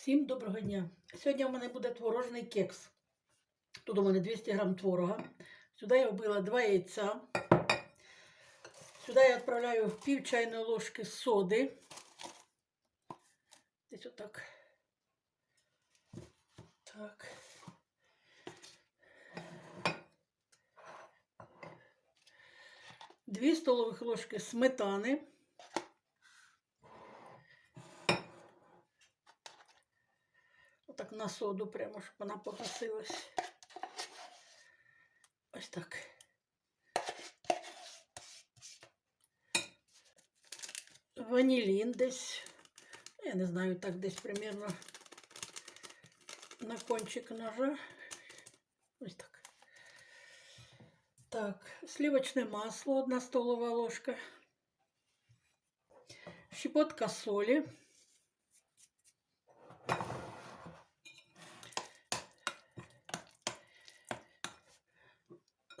Всім доброго дня! Сьогодні у мене буде творожний кекс. Тут у мене 200 грам творога. Сюди я вбила 2 яйця. Сюди я відправляю пів чайної ложки соди. Десь отак. Так. Дві столових ложки сметани. Отак на соду прямо, щоб вона погасилась. Ось так. Ванілін десь. Я не знаю, так десь примерно на кончик ножа. Ось так. Так, сливочне масло, одна столова ложка. Щепотка солі.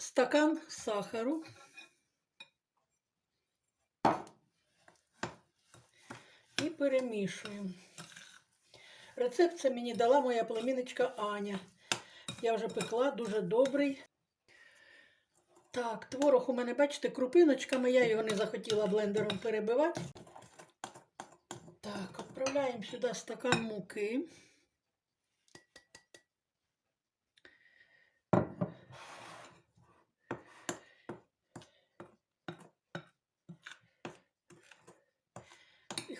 Стакан сахару. І перемішуємо. Рецепт це мені дала моя племінничка Аня. Я вже пекла, дуже добрий. Так, творог у мене, бачите, крупиночками, я його не захотіла блендером перебивати. Так, відправляємо сюди стакан муки.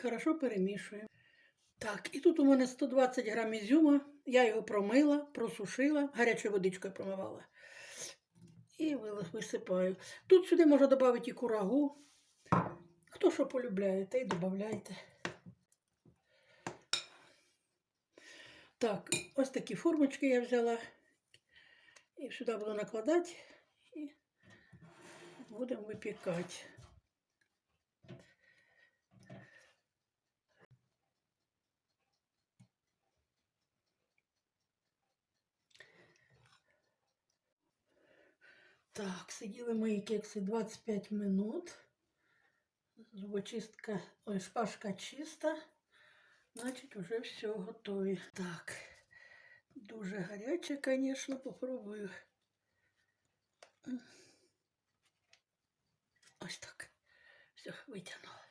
Хорошо перемішуємо. Так, і тут у мене 120 грам ізюма. Я його промила, просушила, гарячою водичкою промивала. І висипаю. Тут сюди можна додати і курагу. Хто що полюбляє, те й додавайте. Так, ось такі формочки я взяла. І сюди буду накладати і будемо випікати. Так, сиділи мої кекси 25 минут. Зубочистка, ой, шпажка чиста. Значить, вже все готове. Так, дуже гаряче, звісно, попробую. Ось так. Все, витягнула.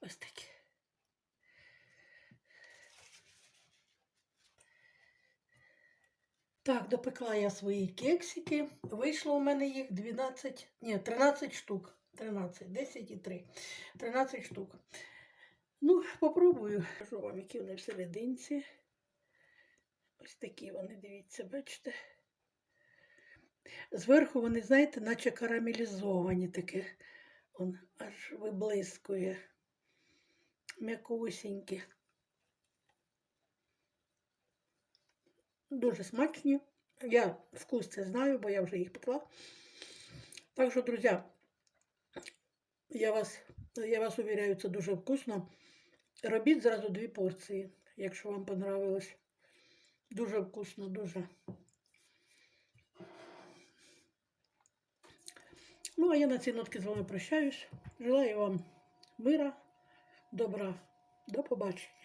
Ось таке. Так, допекла я свої кексики. Вийшло у мене їх 12, ні, 13 штук. 13, 10 і 3. 13 штук. Ну, попробую. Покажу вам, які вони всерединці. Ось такі вони, дивіться, бачите. Зверху вони, знаєте, наче карамелізовані таке. Он аж виблискує. М'якусінькі. Дуже смачні. Я вкус це знаю, бо я вже їх пекла. Так що, друзі, я вас, я вас увіряю, це дуже вкусно. Робіть зразу дві порції, якщо вам понравилось. Дуже вкусно, дуже. Ну, а я на цій нотці з вами прощаюсь. Желаю вам мира, добра. До побачення.